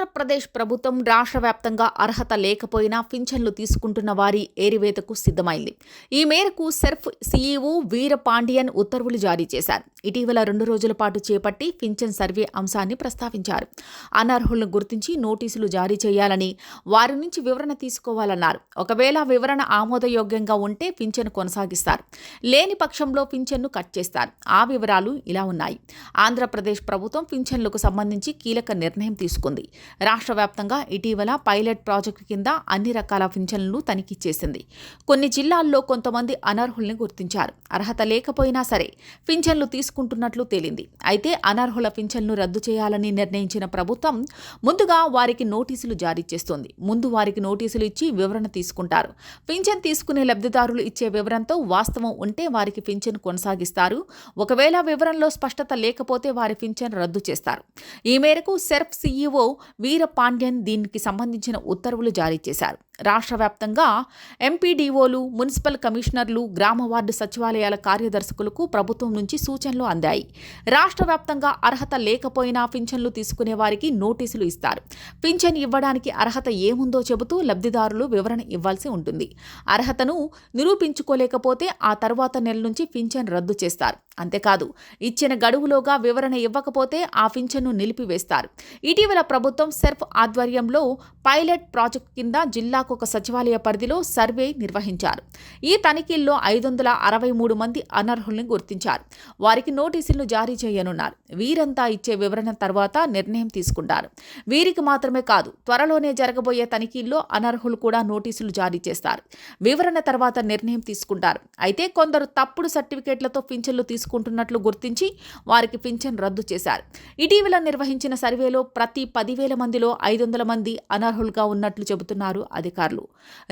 ఆంధ్రప్రదేశ్ ప్రభుత్వం రాష్ట్ర వ్యాప్తంగా అర్హత లేకపోయినా పింఛన్లు తీసుకుంటున్న వారి ఏరివేతకు సిద్ధమైంది. ఈ మేరకు సెర్ఫ్ సీఈఓ వీర పాండియన్ ఉత్తర్వులు జారీ చేశారు. ఇటీవల రెండు రోజుల పాటు చేపట్టి పింఛన్ సర్వే అంశాన్ని ప్రస్తావించారు. అనర్హులను గుర్తించి నోటీసులు జారీ చేయాలని వారి నుంచి వివరణ తీసుకోవాలన్నారు. ఒకవేళ వివరణ ఆమోదయోగ్యంగా ఉంటే పింఛను కొనసాగిస్తారు. లేని పక్షంలో పింఛన్ను కట్ చేస్తారు. ఆ వివరాలు ఇలా ఉన్నాయి. ఆంధ్రప్రదేశ్ ప్రభుత్వం పింఛన్లకు సంబంధించి కీలక నిర్ణయం తీసుకుంది. రాష్ట్ర వ్యాప్తంగా ఇటీవల పైలట్ ప్రాజెక్టు కింద అన్ని రకాల పింఛన్లను తనిఖీ చేసింది. కొన్ని జిల్లాల్లో కొంతమంది అనర్హుల్ని గుర్తించారు. అర్హత లేకపోయినా సరే పింఛన్లు తీసుకుంటున్నట్లు తేలింది. అయితే అనర్హుల పింఛన్లు రద్దు చేయాలని నిర్ణయించిన ప్రభుత్వం ముందుగా వారికి నోటీసులు జారీ చేస్తోంది. ముందు వారికి నోటీసులు ఇచ్చి వివరణ తీసుకుంటారు. పింఛన్ తీసుకునే లబ్ధిదారులు ఇచ్చే వివరంతో వాస్తవం ఉంటే వారికి పింఛన్ కొనసాగిస్తారు. ఒకవేళ వివరంలో స్పష్టత లేకపోతే వారి పింఛన్ రద్దు చేస్తారు. ఈ మేరకు సెర్ఫ్ సీఈఓ వీర పాండ్యన్ దీనికి సంబంధించిన ఉత్తర్వులు జారీ చేశారు. రాష్ట్ర వ్యాప్తంగా ఎంపీడీఓలు మున్సిపల్ కమిషనర్లు గ్రామ వార్డు సచివాలయాల కార్యదర్శకులకు ప్రభుత్వం నుంచి సూచనలు అందాయి. రాష్ట్ర వ్యాప్తంగా అర్హత లేకపోయినా పింఛన్లు తీసుకునే వారికి నోటీసులు ఇస్తారు. పింఛన్ ఇవ్వడానికి అర్హత ఏముందో చెబుతూ లబ్ధిదారులు వివరణ ఇవ్వాల్సి ఉంటుంది. అర్హతను నిరూపించుకోలేకపోతే ఆ తర్వాత నెల నుంచి పింఛన్ రద్దు చేస్తారు. అంతేకాదు ఇచ్చిన గడువులోగా వివరణ ఇవ్వకపోతే ఆ పింఛన్ను నిలిపివేస్తారు. ఇటీవల ప్రభుత్వం సెర్ఫ్ ఆధ్వర్యంలో పైలట్ ప్రాజెక్ట్ కింద జిల్లాకు ఒక సచివాలయ పరిధిలో సర్వే నిర్వహించారు. ఈ తనిఖీల్లో ఐదు వందల అరవై మూడు మంది అనర్హుల్ని గుర్తించారు. వారికి నోటీసులు జారీ చేయనున్నారు. వీరంతా ఇచ్చే వివరణ తర్వాత నిర్ణయం తీసుకుంటారు. వీరికి మాత్రమే కాదు త్వరలోనే జరగబోయే తనిఖీల్లో అనర్హులు కూడా నోటీసులు జారీ చేస్తారు. వివరణ తర్వాత నిర్ణయం తీసుకుంటారు. అయితే కొందరు తప్పుడు సర్టిఫికేట్లతో పింఛన్లు తీసుకుంటున్నట్లు గుర్తించి వారికి పింఛన్ రద్దు చేశారు. ఇటీవల నిర్వహించిన సర్వేలో ప్రతి పదివేల మందిలో ఐదు వందల మంది అనర్హులుగా ఉన్నట్లు చెబుతున్నారు అధికారులు.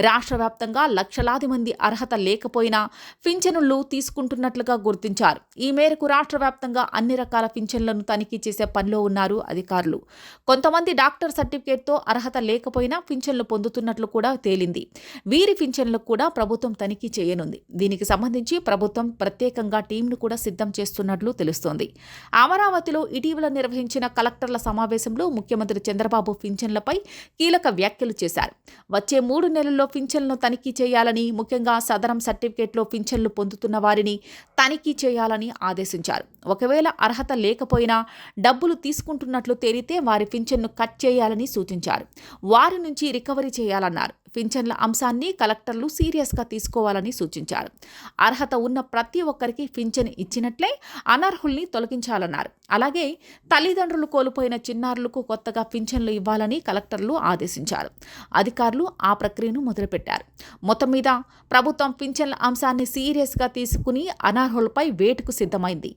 రాష్ట్ర వ్యాప్తంగా లక్షలాది మంది అర్హత లేకపోయినా పింఛనులు తీసుకుంటున్నట్లుగా గుర్తించారు. ఈ మేరకు రాష్ట్ర వ్యాప్తంగా అన్ని రకాల పింఛన్లను తనిఖీ చేసే పనిలో ఉన్నారు అధికారులు. కొంతమంది డాక్టర్ సర్టిఫికేట్తో అర్హత లేకపోయినా పింఛన్లు పొందుతున్నట్లు కూడా తేలింది. వీరి పింఛన్లకు కూడా ప్రభుత్వం తనిఖీ చేయనుంది. దీనికి సంబంధించి ప్రభుత్వం ప్రత్యేకంగా టీంను కూడా సిద్ధం చేస్తున్నట్లు తెలుస్తోంది. అమరావతిలో ఇటీవల నిర్వహించిన కలెక్టర్ల సమావేశంలో ముఖ్యమంత్రి చంద్రబాబు పింఛన్లపై కీలక వ్యాఖ్యలు చేశారు. వచ్చే మూడు నెలల్లో పింఛన్లను తనిఖీ చేయాలని ముఖ్యంగా సదరం సర్టిఫికేట్లో పింఛన్లు పొందుతున్న వారిని తనిఖీ చేయాలని ఆదేశించారు. ఒకవేళ అర్హత లేకపోయినా డబ్బులు తీసుకుంటున్నట్లు తేలితే వారి పింఛన్ను కట్ చేయాలని సూచించారు. వారి నుంచి రికవరీ చేయాలన్నారు. పింఛన్ల అంశాన్ని కలెక్టర్లు సీరియస్గా తీసుకోవాలని సూచించారు. అర్హత ఉన్న ప్రతి ఒక్కరికి పింఛన్ ఇచ్చినట్లే అనర్హుల్ని తొలగించాలన్నారు. అలాగే తల్లిదండ్రులు కోల్పోయిన చిన్నారులకు కొత్తగా పింఛన్లు ఇవ్వాలని కలెక్టర్లు ఆదేశించారు. అధికారులు ఆ ప్రక్రియను మొదలుపెట్టారు. మొత్తం మీద ప్రభుత్వం పింఛన్ల అంశాన్ని సీరియస్గా తీసుకుని అనర్హులపై వేటుకు సిద్ధమైంది.